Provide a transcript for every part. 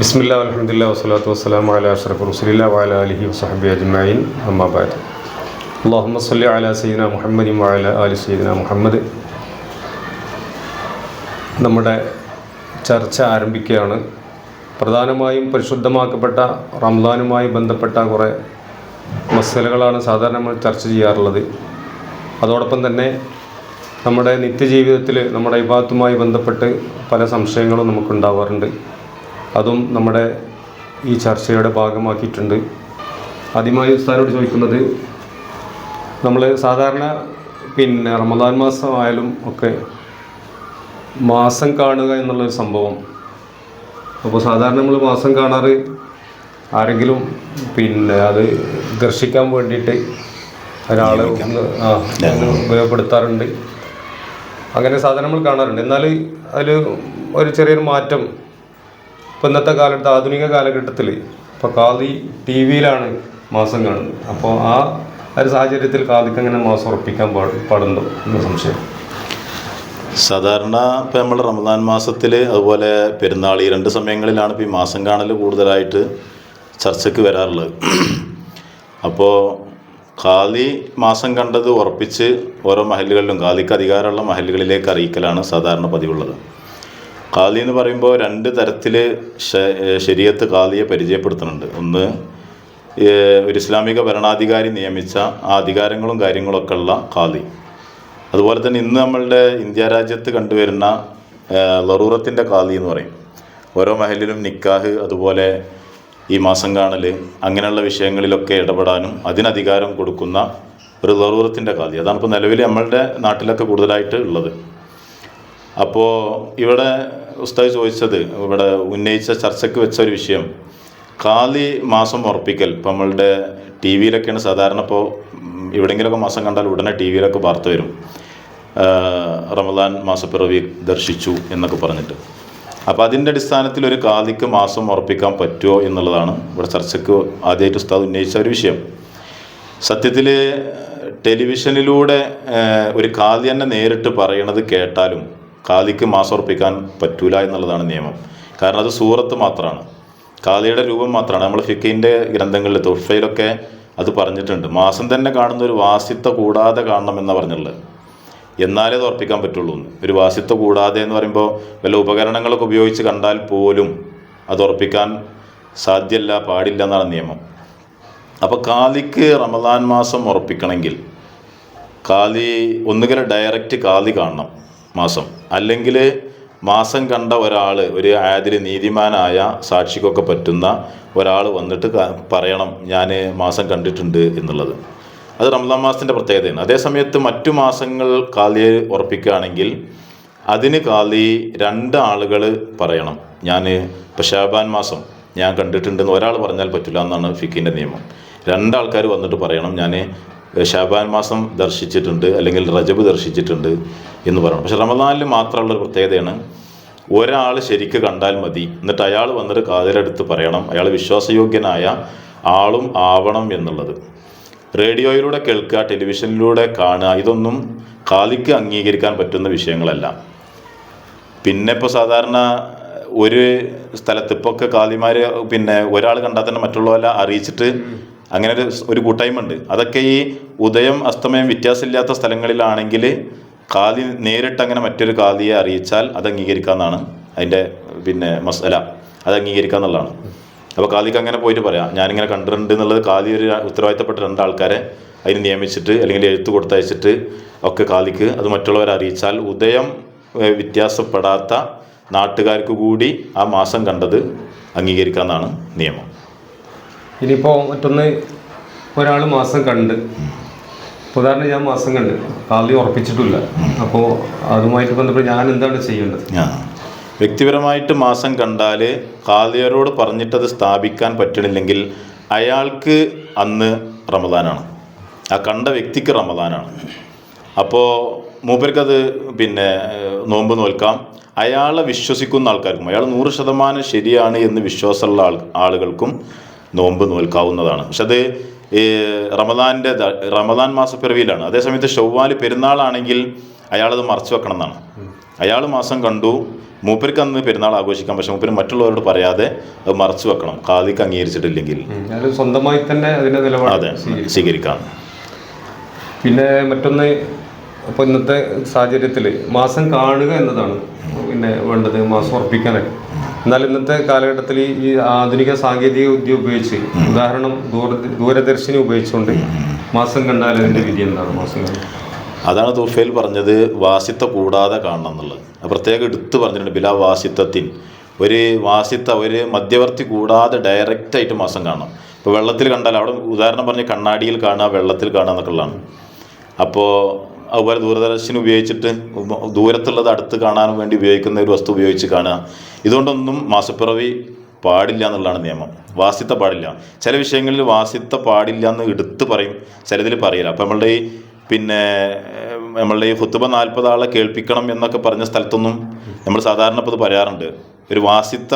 ബിസ്മില്ല അലഹമുല്ല വസ്സലാത്തു വസ്സലാം അല അഷ്റഫ് റസുലില്ല വാല അലഹി വസഹബി അജ്മഈൻ അമ്മാബാദ് അള്ളാഹുമ്മ സല്ലി അല സീന മുഹമ്മദി വാല അലി സീന മുഹമ്മദ്. നമ്മുടെ ചർച്ച ആരംഭിക്കുകയാണ്. പ്രധാനമായും പരിശുദ്ധമാക്കപ്പെട്ട റംദാനുമായി ബന്ധപ്പെട്ട കുറേ മസലകളാണ് സാധാരണ നമ്മൾ ചർച്ച ചെയ്യാറുള്ളത്. അതോടൊപ്പം തന്നെ നമ്മുടെ നിത്യജീവിതത്തിൽ നമ്മുടെ ഇബാത്തുമായി ബന്ധപ്പെട്ട് പല സംശയങ്ങളും നമുക്കുണ്ടാവാറുണ്ട്. അതും നമ്മുടെ ഈ ചർച്ചയുടെ ഭാഗമാക്കിയിട്ടുണ്ട്. ആദ്യമായി ഉസ്താനോട് ചോദിക്കുന്നത് നമ്മൾ സാധാരണ പിന്നെ റമദാൻ മാസമായാലും ഒക്കെ മാസം കാണുക എന്നുള്ളൊരു സംഭവം. അപ്പോൾ സാധാരണ നമ്മൾ മാസം കാണാറ് ആരെങ്കിലും പിന്നെ അത് ദർശിക്കാൻ വേണ്ടിയിട്ട് ഒരാളെ ആ ഉപയോഗപ്പെടുത്താറുണ്ട്. അങ്ങനെ സാധാരണ കാണാറുണ്ട്. എന്നാൽ അതിൽ ഒരു ചെറിയൊരു മാറ്റം ഇപ്പം ഇന്നത്തെ കാലഘട്ടത്തിൽ ആധുനിക കാലഘട്ടത്തിൽ ഇപ്പോൾ കാതി ടി വിയിലാണ് മാസം കാണുന്നത്. അപ്പോൾ ആ ഒരു സാഹചര്യത്തിൽ കാതിക്ക് അങ്ങനെ മാസം ഉറപ്പിക്കാൻ പാട് പാടുണ്ടോ എന്ന സംശയം. സാധാരണ ഇപ്പം നമ്മൾ റമദാൻ മാസത്തിൽ അതുപോലെ പെരുന്നാൾ ഈ രണ്ട് സമയങ്ങളിലാണ് ഇപ്പോൾ ഈ മാസം കാണൽ കൂടുതലായിട്ട് ചർച്ചയ്ക്ക് വരാറുള്ളത്. അപ്പോൾ ഖാലി മാസം കണ്ടത് ഉറപ്പിച്ച് ഓരോ മഹലുകളിലും ഖാലിക്ക് അധികാരമുള്ള മഹലുകളിലേക്ക് അറിയിക്കലാണ് സാധാരണ പതിവുള്ളത്. ഖാലി എന്ന് പറയുമ്പോൾ രണ്ട് തരത്തിൽ ശരീരത്ത് ഖാലിയെ പരിചയപ്പെടുത്തുന്നുണ്ട്. ഒന്ന് ഒരു ഇസ്ലാമിക ഭരണാധികാരി നിയമിച്ച ആ അധികാരങ്ങളും കാര്യങ്ങളൊക്കെ ഉള്ള ഖാലി അതുപോലെ തന്നെ ഇന്ന് നമ്മളുടെ ഇന്ത്യ രാജ്യത്ത് കണ്ടുവരുന്ന ലറൂറത്തിന്റെ കാലി എന്ന് പറയും. ഓരോ മഹലിലും നിക്കാഹ് അതുപോലെ ഈ മാസം കാണൽ അങ്ങനെയുള്ള വിഷയങ്ങളിലൊക്കെ ഇടപെടാനും അതിനധികാരം കൊടുക്കുന്ന ഒരു ലറൂറത്തിന്റെ കാലി. അതാണ് ഇപ്പോൾ നിലവിൽ നമ്മളുടെ നാട്ടിലൊക്കെ കൂടുതലായിട്ട് ഉള്ളത്. അപ്പോൾ ഇവിടെ ഉസ്താദ് ചോദിച്ചത് ഇവിടെ ഉന്നയിച്ച ചർച്ചയ്ക്ക് വെച്ച ഒരു വിഷയം. കാലി മാസം ഉറപ്പിക്കൽ. ഇപ്പം നമ്മളുടെ ടി വിയിലൊക്കെയാണ് സാധാരണ ഇപ്പോൾ എവിടെയെങ്കിലുമൊക്കെ മാസം കണ്ടാൽ ഉടനെ ടി വിയിലൊക്കെ വാർത്ത വരും. റമദാൻ മാസപ്പിറവി ദർശിച്ചു എന്നൊക്കെ പറഞ്ഞിട്ട്. അപ്പോൾ അതിന്റെ അടിസ്ഥാനത്തിൽ ഒരു കാലിക്ക് മാസം ഉറപ്പിക്കാൻ പറ്റുമോ എന്നുള്ളതാണ് ഇവിടെ ചർച്ചയ്ക്ക് ആദ്യമായിട്ട് ഉസ്താദ് ഉന്നയിച്ച ഒരു വിഷയം. സത്യത്തിൽ ടെലിവിഷനിലൂടെ ഒരു കാലി തന്നെ നേരിട്ട് പറയണത് കേട്ടാലും കാലിക്ക് മാസം ഉറപ്പിക്കാൻ പറ്റൂല എന്നുള്ളതാണ് നിയമം. കാരണം അത് സൂറത്ത് മാത്രമാണ് കാലിയുടെ രൂപം മാത്രമാണ് നമ്മൾ ഫിക്കിന്റെ ഗ്രന്ഥങ്ങളിൽ തൊഫയിലൊക്കെ അത് പറഞ്ഞിട്ടുണ്ട്. മാസം തന്നെ കാണുന്ന ഒരു വാസിത്വ കൂടാതെ കാണണം എന്നാണ് പറഞ്ഞിട്ടുള്ളത് എന്നാലേ അത് ഉറപ്പിക്കാൻ പറ്റുള്ളൂ. ഒരു വാസിത്വ കൂടാതെ എന്ന് പറയുമ്പോൾ വല്ല ഉപകരണങ്ങളൊക്കെ ഉപയോഗിച്ച് കണ്ടാൽ പോലും അത് ഉറപ്പിക്കാൻ സാധ്യമല്ല പാടില്ല എന്നാണ് നിയമം. അപ്പോൾ കാലിക്ക് റമദാൻ മാസം ഉറപ്പിക്കണമെങ്കിൽ കാലി ഒന്നുകിൽ ഡയറക്റ്റ് കാലി കാണണം മാസം. അല്ലെങ്കിൽ മാസം കണ്ട ഒരാൾ ഒരു ആതിൽ നീതിമാനായ സാക്ഷിക്കൊക്കെ പറ്റുന്ന ഒരാൾ വന്നിട്ട് പറയണം ഞാൻ മാസം കണ്ടിട്ടുണ്ട് എന്നുള്ളത്. അത് റംസാൻ മാസത്തിന്റെ പ്രത്യേകതയാണ്. അതേസമയത്ത് മറ്റു മാസങ്ങൾ കാലിയെ ഉറപ്പിക്കുകയാണെങ്കിൽ അതിന് കാലി രണ്ട് ആളുകൾ പറയണം ഞാൻ ഇപ്പോൾ മാസം ഞാൻ കണ്ടിട്ടുണ്ടെന്ന് ഒരാൾ പറഞ്ഞാൽ പറ്റില്ല എന്നാണ് ഫിക്കിന്റെ നിയമം. രണ്ടാൾക്കാർ വന്നിട്ട് പറയണം ഞാൻ ഷാബാൻ മാസം ദർശിച്ചിട്ടുണ്ട് അല്ലെങ്കിൽ റജബ് ദർശിച്ചിട്ടുണ്ട് എന്ന് പറയണം. പക്ഷെ റമദാനിൽ മാത്രമുള്ള ഒരു പ്രത്യേകതയാണ് ഒരാൾ ശരിക്ക് കണ്ടാൽ മതി. എന്നിട്ട് അയാൾ വന്നിട്ട് കാതിലെടുത്ത് പറയണം. അയാൾ വിശ്വാസയോഗ്യനായ ആളും ആവണം എന്നുള്ളത്. റേഡിയോയിലൂടെ കേൾക്കുക ടെലിവിഷനിലൂടെ കാണുക ഇതൊന്നും കാലിക്ക് അംഗീകരിക്കാൻ പറ്റുന്ന വിഷയങ്ങളല്ല. പിന്നെ ഇപ്പോൾ സാധാരണ ഒരു സ്ഥലത്ത് ഇപ്പോൾ ഒക്കെ കാലിമാർ പിന്നെ ഒരാൾ കണ്ടാൽ തന്നെ മറ്റുള്ളവരെ അറിയിച്ചിട്ട് അങ്ങനെ ഒരു ഒരു കൂട്ടായ്മ ഉണ്ട് അതൊക്കെ ഈ ഉദയം അസ്തമയം വ്യത്യാസമില്ലാത്ത സ്ഥലങ്ങളിലാണെങ്കിൽ കാതി നേരിട്ട് അങ്ങനെ മറ്റൊരു കാതിയെ അറിയിച്ചാൽ അത് അംഗീകരിക്കാമെന്നാണ് അതിന്റെ പിന്നെ മസല. അത് അംഗീകരിക്കുക എന്നുള്ളതാണ്. അപ്പോൾ കാതിക്ക് അങ്ങനെ പോയിട്ട് പറയാം. ഞാനിങ്ങനെ കണ്ടിട്ടുണ്ട് എന്നുള്ളത് കാതി ഒരു ഉത്തരവാദിത്തപ്പെട്ട രണ്ടാൾക്കാരെ അതിന് നിയമിച്ചിട്ട് അല്ലെങ്കിൽ എഴുത്ത് കൊടുത്തയച്ചിട്ട് ഒക്കെ കാതിക്ക് അത് മറ്റുള്ളവരെ അറിയിച്ചാൽ ഉദയം വ്യത്യാസപ്പെടാത്ത നാട്ടുകാർക്ക് കൂടി ആ മാസം കണ്ടത് അംഗീകരിക്കാമെന്നാണ് നിയമം. ഇനിയിപ്പോൾ മറ്റൊന്ന് ഒരാൾ മാസം കണ്ട്. ഉദാഹരണം ഞാൻ മാസം കണ്ട്. ആദ്യം ഉറപ്പിച്ചിട്ടില്ല. അപ്പോൾ അതുമായിട്ട് ബന്ധപ്പെട്ട് ഞാൻ എന്താണ് ചെയ്യേണ്ടത്? വ്യക്തിപരമായിട്ട് മാസം കണ്ടാൽ ഖാദിയരോട് പറഞ്ഞിട്ടത് സ്ഥാപിക്കാൻ പറ്റണില്ലെങ്കിൽ അയാൾക്ക് അന്ന് റമദാനാണ്. ആ കണ്ട വ്യക്തിക്ക് റമദാനാണ്. അപ്പോൾ മൂപ്പർക്കത് പിന്നെ നോമ്പ് നോൽക്കാം. അയാളെ വിശ്വസിക്കുന്ന ആൾക്കാർക്കും അയാൾ നൂറ് ശതമാനം ശരിയാണ് എന്ന് വിശ്വാസമുള്ള ആൾ ആളുകൾക്കും നോമ്പ് നോൽക്കാവുന്നതാണ്. പക്ഷെ അത് ഈ റമദാന്റെ റമദാൻ മാസപ്പിറവിയിലാണ്. അതേസമയത്ത് ഷവ്വാൽ പെരുന്നാളാണെങ്കിൽ അയാളത് മറച്ചു വെക്കണം എന്നാണ് അയാൾ മാസം കണ്ടു മൂപ്പർക്ക് അന്ന് പെരുന്നാൾ ആഘോഷിക്കാം. പക്ഷെ മൂപ്പര് മറ്റുള്ളവരോട് പറയാതെ അത് മറച്ചു വെക്കണം. കാതിക്ക് അംഗീകരിച്ചിട്ടില്ലെങ്കിൽ. സ്വന്തമായി തന്നെ അതിന്റെ നിലപാട് അതെ സ്വീകരിക്കാം. പിന്നെ മറ്റൊന്ന് അപ്പോൾ ഇന്നത്തെ സാഹചര്യത്തിൽ മാസം കാണുക എന്നതാണ് പിന്നെ വേണ്ടത് മാസം ഉറപ്പിക്കാനായിട്ട് എന്നാൽ ഇന്നത്തെ കാലഘട്ടത്തിൽ ഈ- ആധുനിക സാങ്കേതിക വിദ്യ ഉപയോഗിച്ച് ഉദാഹരണം ദൂര ദൂരദർശിനി ഉപയോഗിച്ചുകൊണ്ട് മാസം കണ്ടാൽ അതിന്റെ വിധി എന്താണ്? മാസം അതാണ് തുഫേൽ പറഞ്ഞത് വാസിത്ത കൂടാതെ കാണണം എന്നുള്ളത്. പ്രത്യേകം എടുത്തു പറഞ്ഞിട്ടുണ്ട് ബില വാസിത്തത്തിൻ. ഒരു വാസിത്ത ഒരു മധ്യവർത്തി കൂടാതെ ഡയറക്റ്റായിട്ട് മാസം കാണണം. ഇപ്പോൾ വെള്ളത്തിൽ കണ്ടാൽ അവിടെ ഉദാഹരണം പറഞ്ഞ് കണ്ണാടിയിൽ കാണുക വെള്ളത്തിൽ കാണുക എന്നൊക്കെ ഉള്ളതാണ് അപ്പോൾ അതുപോലെ ദൂരദർശനം ഉപയോഗിച്ചിട്ട് ദൂരത്തുള്ളത് അടുത്ത് കാണാൻ വേണ്ടി ഉപയോഗിക്കുന്ന ഒരു വസ്തു ഉപയോഗിച്ച് കാണുക. ഇതുകൊണ്ടൊന്നും മാസപ്പിറവി പാടില്ല എന്നുള്ളതാണ് നിയമം. വാസിത്ത പാടില്ല. ചില വിഷയങ്ങളിൽ വാസിത്ത പാടില്ല എന്ന് എടുത്ത് പറയും. ചിലതിൽ പറയില്ല. അപ്പം നമ്മളുടെ ഈ പിന്നെ നമ്മളുടെ ഈ ഹുത്തുബ നാൽപ്പത് ആളെ കേൾപ്പിക്കണം എന്നൊക്കെ പറഞ്ഞ സ്ഥലത്തൊന്നും നമ്മൾ സാധാരണ ഇപ്പോൾ ഇത് പറയാറുണ്ട്. ഒരു വാസിത്ത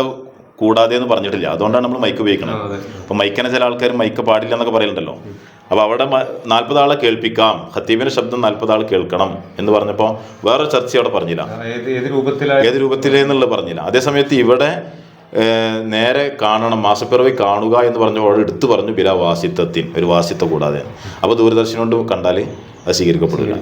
കൂടാതെ എന്ന് പറഞ്ഞിട്ടില്ല. അതുകൊണ്ടാണ് നമ്മൾ മൈക്ക് ഉപയോഗിക്കുന്നത് അപ്പം മൈക്കനെ ചില ആൾക്കാർ മൈക്ക് പാടില്ല എന്നൊക്കെ പറയുന്നുണ്ടല്ലോ അപ്പോൾ അവിടെ നാൽപ്പത് ആളെ കേൾപ്പിക്കാം. ഖത്തീബിന്റെ ശബ്ദം നാൽപ്പത് ആൾ കേൾക്കണം എന്ന് പറഞ്ഞപ്പോൾ വേറെ ചർച്ച അവിടെ പറഞ്ഞില്ല. ഏത് ഏത് രൂപത്തിലായി ഏത് രൂപത്തിലെന്നുള്ള പറഞ്ഞില്ല. അതേസമയത്ത് ഇവിടെ നേരെ കാണണം മാസപ്പിറവി കാണുക എന്ന് പറഞ്ഞപ്പോൾ എടുത്തു പറഞ്ഞു ബില വാസിത്തത്തിൻ ഒരു വാസിത്ത കൂടാതെ. അപ്പോൾ ദൂരദർശനം കൊണ്ട് കണ്ടാൽ അത് സ്വീകരിക്കപ്പെടില്ല